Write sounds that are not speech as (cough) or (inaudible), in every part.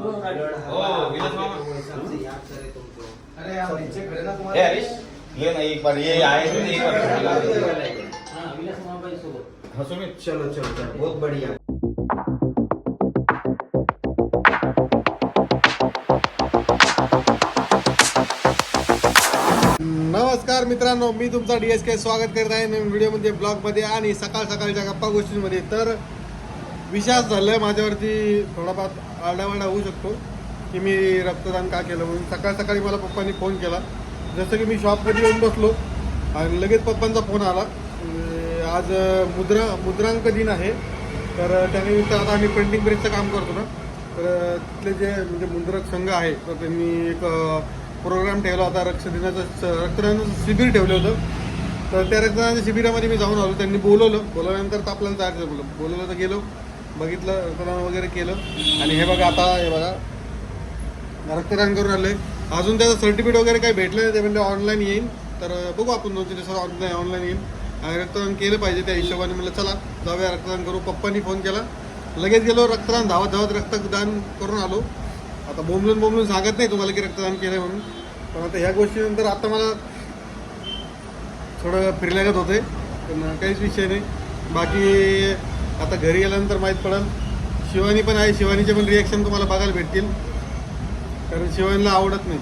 ए तुम्हारे हरीश ये ना एक बार ये आए थे एक बार हाँ सुमित। चलो चलो चलो बहुत बढ़िया। नमस्कार मित्रांनो मी तुमचा डी एस के स्वागत करत आहे नवीन व्हिडिओमध्ये ब्लॉगमध्ये आणि सकाळ सकाळच्या गप्पा गोष्टींमध्ये. तर विश्वास झालं माझ्यावरती थोडाफार आरडावाडा होऊ शकतो की मी रक्तदान का केलं म्हणून. सकाळ सकाळी मला पप्पांनी फोन केला. जसं की मी शॉपमध्ये येऊन बसलो आणि लगेच पप्पांचा फोन आला. आज मुद्रा मुद्रांक दिन आहे. तर त्यानिमित्त आता आम्ही प्रिंटिंग प्रेसचं काम करतो ना. तर तिथले जे म्हणजे मुद्रक संघ आहे तर त्यांनी एक प्रोग्राम ठेवला होता रक्तदिनाचं रक्तदानाचं शिबिर ठेवलं होतं. तर त्या रक्तदानाच्या शिबिरामध्ये मी जाऊन आलो. त्यांनी बोलवलं. बोलवल्यानंतर तर आपल्याला जायचं बोललं बोलवलं तर गेलो. बघितलं रक्तदान वगैरे केलं. आणि हे बघा आता हे बघा. रक्तदान करून आले अजून त्याचं सर्टिफिकेट वगैरे काही भेटलं नाही ते म्हणजे ऑनलाईन येईल तर बघू आपण दोन तीन दिवसात ऑनलाईन ऑनलाईन येईल आणि रक्तदान केलं पाहिजे त्या हिशोबाने. म्हणलं चला जाऊया रक्तदान करू. पप्पांनी फोन केला. लगेच गेलो रक्तदान धावत धावत रक्तदान करून आलो. आता बोंबलून बोंबलून सांगत नाही तुम्हाला की रक्तदान केलं म्हणून. पण आता ह्या गोष्टीनंतर आता मला थोडं फिरल्यागत होते पण काहीच विषय नाही. बाकी आता घरी गेल्यानंतर माहीत पडेल शिवानी पण आहे शिवानीचे पण रिॲक्शन तुम्हाला बघायला भेटतील. कारण शिवानीला आवडत नाही.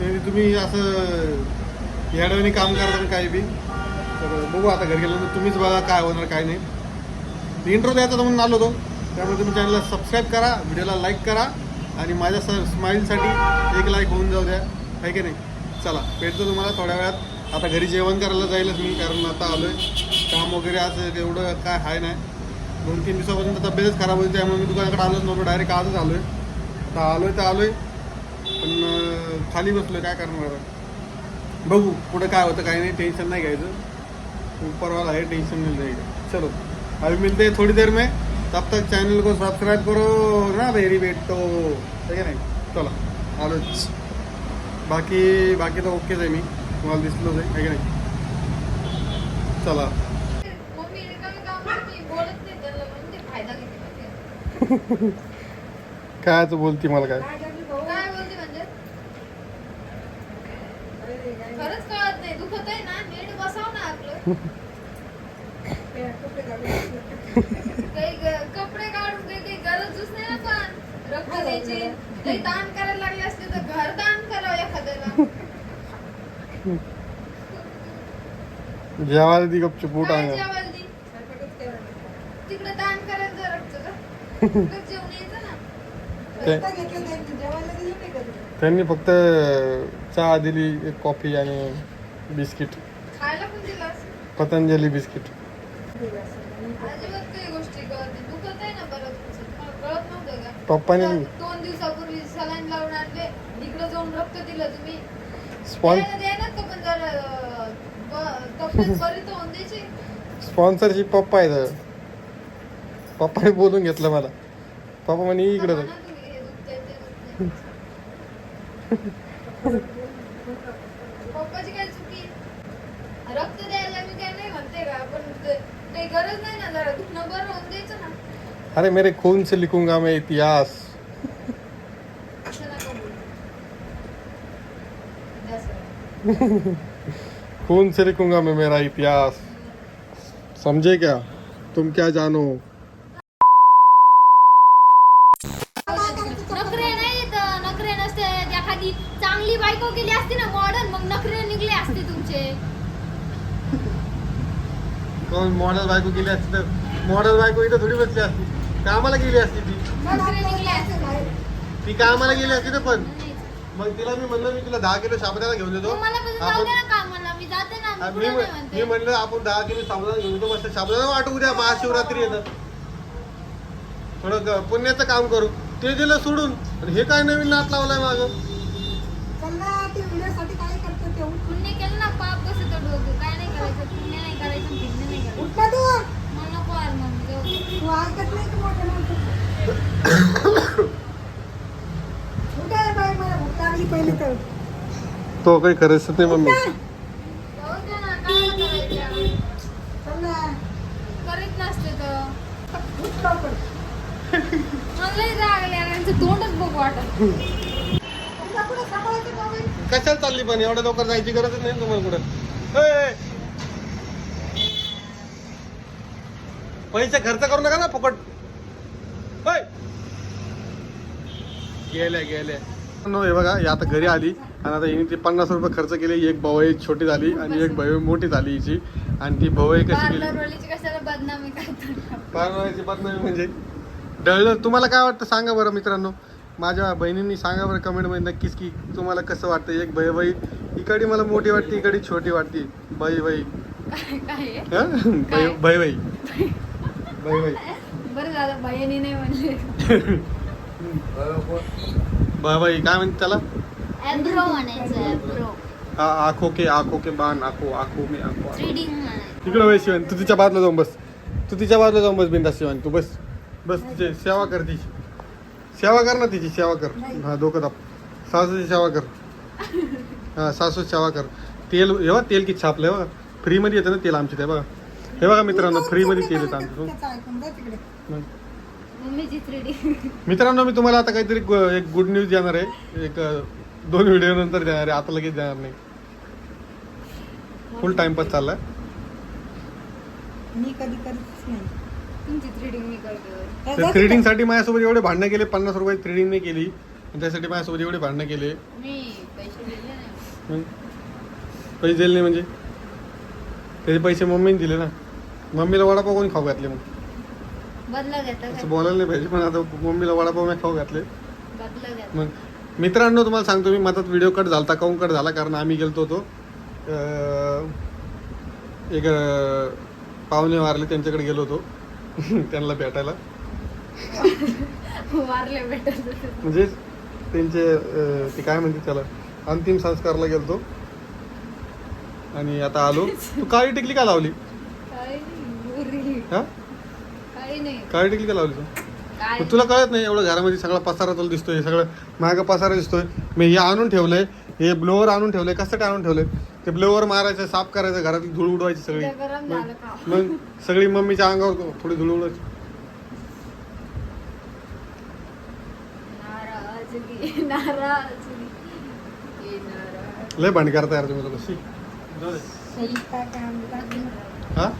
तरी तुम्ही असं याडवानी काम करता काही बी तर बघू आता घरी गेल्यानंतर तुम्हीच बघा काय होणार काय नाही. इंट्रो द्यायचा तर म्हणून आलो होतो. त्यामुळे तुम्ही चॅनलला सबस्क्राईब करा व्हिडिओला लाईक करा आणि माझ्या स स्माईलसाठी एक लाईक होऊन जाऊ द्या. आहे की नाही? चला भेटतो तुम्हाला थोड्या वेळात. आता घरी जेवण करायला जाईलच मी कारण आता आलो आहे काम वगैरे आज एवढं काय आहे नाही. दोन तीन दिवसापासून तब्येतच खराब होती त्यामुळे मी दुकानाकडे आलोच नव्हतो डायरेक्ट आजच आलो आहे आता आलो आहे तर आलो आहे पण अं, खाली बसलो आहे काय करणार? बघू पुढे काय होतं काय नाही टेन्शन नाही घ्यायचं. ऊपर वाला है टेंशन नहीं रहेगा चलो अभी मिलते हैं थोड़ी देर में. तब तक चैनल को सब्सक्राइब करो ना मेरी बेटो? ठीक है नाही? चला आलोच। बाकी बाकी तर ओकेच आहे मी तुम्हाला दिसलोच आहे है की नाही? चला। (laughs) कायच बोलती मला काय? काय बोलते म्हणजे? खरंच कळत नाही. दुखत आहे ना? नीट बसाव ना आपलं. काही ग- कपडे काढून काही काही गरजच नाही ना पण. रक्त द्यायची. काही दान करायला लागले असते तर घर दान करावं एखाद्याला. जेवायला ती गपचूप पोट काय जेवायला दी? तिकडे दान करायचं रक्त का तिकडे जेवण यायचं ना त्यांनी फक्त चहा दिली एक कॉफी आणि बिस्किट. पतंजली बिस्किट. पप्पाने दोन दिवसापूर्वी सलाईन लावून आणले. इकडे जाऊन रक्त दिलं तुम्ही. स्पॉन्सरशिप पप्पा आहे पप्पाने बोलून घेतलं मला. पप्पा म्हणे "ये इकडे म्हणा जा." तुम्ही दुखतंय, ते दुखतंय. पप्पाची काय चुकी? रक्त द्यायला मी काय नाही म्हणते का? पण ते- काही गरज नाही ना जरा दुखणं बरं होऊन द्यायचं ना. अरे मेरे खून से लिखूंगा मैं इतिहास. खून से लिखूंगा मैं मेरा इतिहास. समझे क्या? तुम क्या जानो नखरे नाही तर नखरे नसते एखादी चांगली बायको केली असती ना मॉडर्न मग नखरे निघले असते तुमचे कोण मॉडेल बायको गेली असती तर मॉडेल बायको इथं थोडी बसली असती. कामाला गेली असती ती. ती कामाला गेली असती ना पण. मग तिला मी म्हणलं मी तुला दहा किलो साबुदाणा घेऊन देतो. आपण मी मी म्हणलं आपण दहा किलो साबुदाणा घेऊन येतो मस्त साबुदाणा वाटू उद्या महाशिवरात्री येतं थोडं ग- पुण्याचं काम करू. ते दिलं सोडून. आणि हे काय नवीन नाट लावलाय पुण्य नाही करायचं करायचं. करायचं जाऊ दे. तो काही खरंच नाही मम्मी. जाऊ दे ना काय करायचं? करीत नसते तर राग यांचा तोंडच बघ वाटत कशाला चालली पण? एवढ्या लवकर जायची गरजच नाही तुम्हाला कुठं पैसे खर्च करू नका ना फुकट. गेल्या नो हे बघा ही आता घरी आली. आणि आता हिने ती पन्नास रुपये खर्च केले. एक भाऊ छोटी झाली आणि एक भाऊ मोठी झाली हिची. आणि ती भाऊ कशी गेली? कशाला बदनामी बदनामी म्हणजे? डळलं. तुम्हाला काय वाटतं? सांगा बरं मित्रांनो. माझ्या बहिणींनी सांगा बरं कमेंटमध्ये नक्कीच की तुम्हाला कसं वाटतं? एक बाई बाई इकडे मला मोठी वाटते इकडे छोटी वाटते. बाई बाई काय आहे? हं? बाई बाई बाई. बाई बाई बरं झालं बाईनी नाही म्हणले. बाई बाई काय म्हणते त्याला? ॲब्रो म्हणायचं ॲब्रो आ- आखो के आखो के बाण आखो आखो मे आखो आखो. रीडिंग म्हणायचं. तिकडं वय शिवानी तू तिच्या बाजूला जाऊन बस. तू तिच्या बाजूला जाऊन बस बिंदास शिवानी तू बस. बस तिचे सेवा कर तिची. सेवा कर ना तिची सेवा कर. हा डोकं दाब. सासूची सेवा कर. हा सासू सेवा कर. तेल हे बघा तेल किती छापलंय बघा. फ्रीमध्ये येतं ना तेल आमच्या ते बघा. हे बघा मित्रांनो फ्रीमध्ये हं. मम्मीची रीडिंग मित्रांनो मी तुम्हाला आता काहीतरी गु- एक गुड न्यूज देणार आहे. एक अ, दोन व्हिडिओ नंतर देणार आहे. आता लगेच देणार नाही. फुल टाइमपास चाललाय. मी कधी करतच नाही. तुमची रीडिंग मी करतो तर थ्रेडिंगसाठी माझ्यासोबत एवढे भांडणं केले पन्नास रुपये थ्रेडिंग नाही केली. आणि त्यासाठी माझ्यासोबत एवढे भांडणं केले. मी पैसे दिले नाही. पैसे दिले नाही म्हणजे? त्याचे पैसे मम्मीने दिले ना. मम्मीला वडापाव कोणी खाऊ घातले मग? बदला घेता असं बोलायला नाही पाहिजे पण आता मम्मीला वडापाव मी खाऊ घातले. बदला घेता मग मित्रांनो तुम्हाला सांगतो मी मधात व्हिडिओ कट झालता काऊन कट झाला कारण आम्ही गेलतो होतो. अं, एक अं, पाहुणे वारले त्यांच्याकडे गेलो होतो. (laughs) त्यांना भेटायला. (laughs) वारले भेटत म्हणजे त्यांचे अं, ते काय म्हणते त्याला अंतिम संस्कारला गेलतो. आणि आता आलो. तू काळी टिकली का लावली. हा? नाही. काळी टिकली का लावली तू? काय तुला कळत नाही एवढं घरामध्ये सगळा पसारा तुला दिसतोय सगळं मागं पसारा दिसतोय. मी हे आणून ठेवलंय हे ब्लोअर आणून ठेवलंय कशासाठी आणून ठेवलंय? ते ब्लोअर मारायचं साफ करायचं घरातली धूळ उडवायची सगळी. मग सगळी मम्मीच्या अंगावर थोडी धूळ उडवायची. लय भांडी करता यार तुम्ही लोक. हा.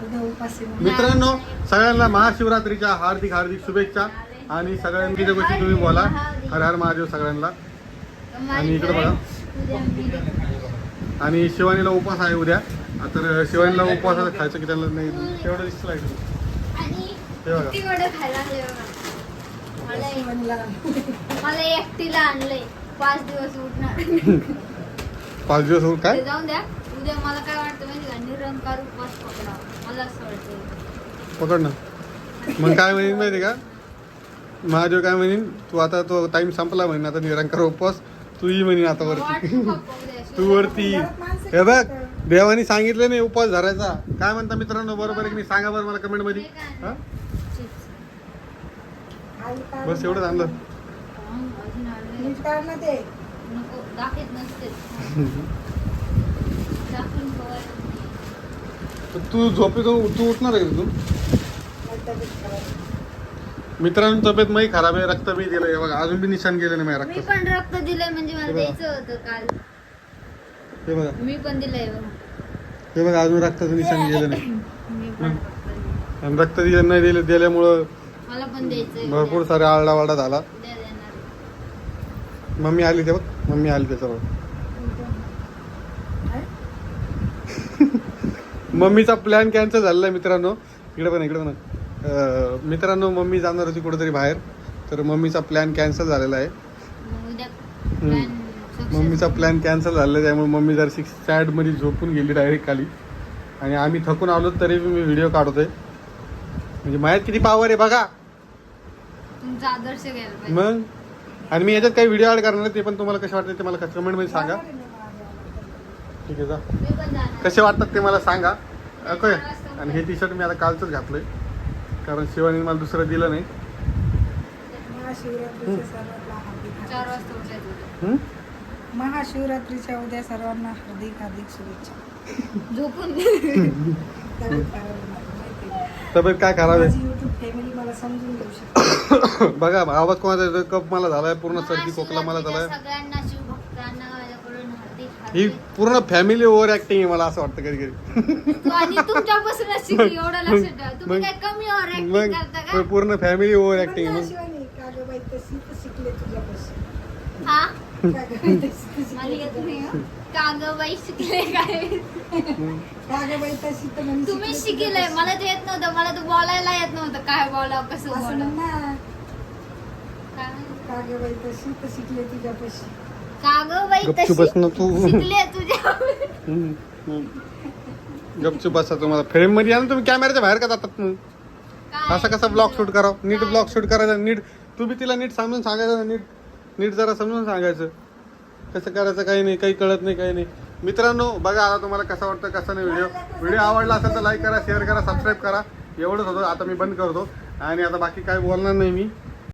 मित्रांनो सगळ्यांना महाशिवरात्रीच्या हार्दिक हार्दिक शुभेच्छा आणि सगळ्यांनी गोष्टी तुम्ही बोला हर हर महादेव सगळ्यांना. आणि इकडे बघा. आणि शिवानीला उपवास आहे उद्या. तर शिवानीला उपवास खायचं की त्यांना नाही तेवढं दिसलं आहे हे मला एकटीला आणलंय. पाच दिवस उठणार. पाच दिवस काय? जाऊन द्या. उद्या मला काय वाटतं माहिती का? निरंकार उपवास पकडा. मला असं वाटतं. पकड ना. मग काय म्हणेन माहिती का? महादेव काय म्हणेन तू आता तो टाइम संपला म्हणेन आता निरंकार उपवास. तू ही म्हणेन आता वरती. तू वरती. हे बघ देवानी सांगितलं नाही उपवास धरायचा. काय म्हणता मित्रांनो बरोबर आहे की नाही? सांगा बरं मला कमेंटमध्ये. हा? चिप्स. बस एवढंच आणलं अजून आणलंय. नीट काढ ना ते नको दाखवत नसते. (laughs) तर तू झोपेतून तू उठणार आहे तू. मित्रांनो तब्येत माही खराब आहे. रक्त मी दिलंय. बघा अजून बी निशाण गेलं नाही माझ्या मी रक्त पण रक्त दिलंय म्हणजे मला हे बघा. द्यायचं होतं काल. हे बघा. मी पण दिलंय बघा. हे बघा अजून रक्ताचं निशाण गेलं नाही. मी पण. आणि रक्त दिलं नाही दिलं दिल्यामुळं मला पण द्यायचंय. भरपूर सारे आरडा वारडा झाला. उद्या देणार. मम्मी आली ते बघ. मम्मी आली त्याच्यावर मम्मीचा प्लॅन कॅन्सल झालेला आहे मित्रांनो. इकडे पण इकडे पण अं, मित्रांनो मम्मी जाणार होती कुठेतरी बाहेर. तर मम्मीचा प्लॅन कॅन्सल झालेला आहे. मम्मीचा प्लॅन कॅन्सल झालेला आहे त्यामुळे मम्मी जरशी सॅडमध्ये झोपून गेली डायरेक्ट खाली. आणि आम्ही थकून आलो तरी मी व्हिडिओ काढतोय. म्हणजे मायात किती पावर आहे बघा. मग? आणि मी याच्यात काही व्हिडिओ ॲड करणार आहे, ते पण तुम्हाला कसे वाटते ते मला कमेंटमध्ये सांगा. ठीक आहे जा. कसे वाटतात ते मला सांगा. ओके. आणि हे टी शर्ट मी आता कालचंच घातलंय. कारण शिवानी मला दुसरं दिलं नाही. महाशिवरात्रीच्या उद्या. महाशिवरात्रीच्या उद्या सर्वांना हार्दिक हार्दिक शुभेच्छा. झोपून तब्येत (laughs) आहे आहे. काय खराब आहे? माझी युट्यूब फॅमिली मला समजून घेऊ शकते (coughs) बघा आवाज कोणाचा कप मला झालाय पूर्ण सर्दी खोकला मला झालाय सगळ्यांना शिवभक्तांना माझ्याकडून हार्दिक ही पूर्ण फॅमिली ओव्हर ऍक्टिंग आहे मला असं वाटतं कधी कधी. तू आणि तुमच्यापासूनच (laughs) शिकली एवढं लक्षात ठेवा. तुम्ही मग- काय कमी ओव्हर ऍक्टिंग करता मग का पूर्ण फॅमिली ओव्हर ऍक्टिंग मग शिवानी का ग बाई तशी तर शिकले तुझ्यापासून. हा? तशी तर येत नाही तुझ्यापासून. हं. काय? तशी तर म्हणे तुम्ही शिकले तुझ्यापासून. मला ते येत नव्हतं. मला तर बोलायला येत नव्हतं. काय बोलावं कसं असं बोलावं? म्हण. ना काय? का ग बाई तशी तर शिकले तुझ्यापाशी का ग बाई गपचूप तशी बस ना तू. शिकले तुझ्या. गपचूप बसा तुम्हाला. फ्रेममध्ये या ना तुम्ही कॅमेऱ्याच्या बाहेर का जातात मग? काय? असं कसं ब्लॉग शूट करावं? नीट? ब्लॉग शूट करायचं नीट तुम्ही तिला नीट समजून सांगायचं ना, नीट नीट जरा समजून सांगायचं. कसं करायचं काही नाही काही कळत नाही काही नाही. मित्रांनो बघा आता तुम्हाला कसा वाटतं कसा नाही व्हिडिओ व्हिडिओ आवडला असेल तर लाईक करा शेअर करा सबस्क्राईब करा. एवढंच होतं आता मी बंद करतो. आणि आता बाकी काय बोलणार नाही मी.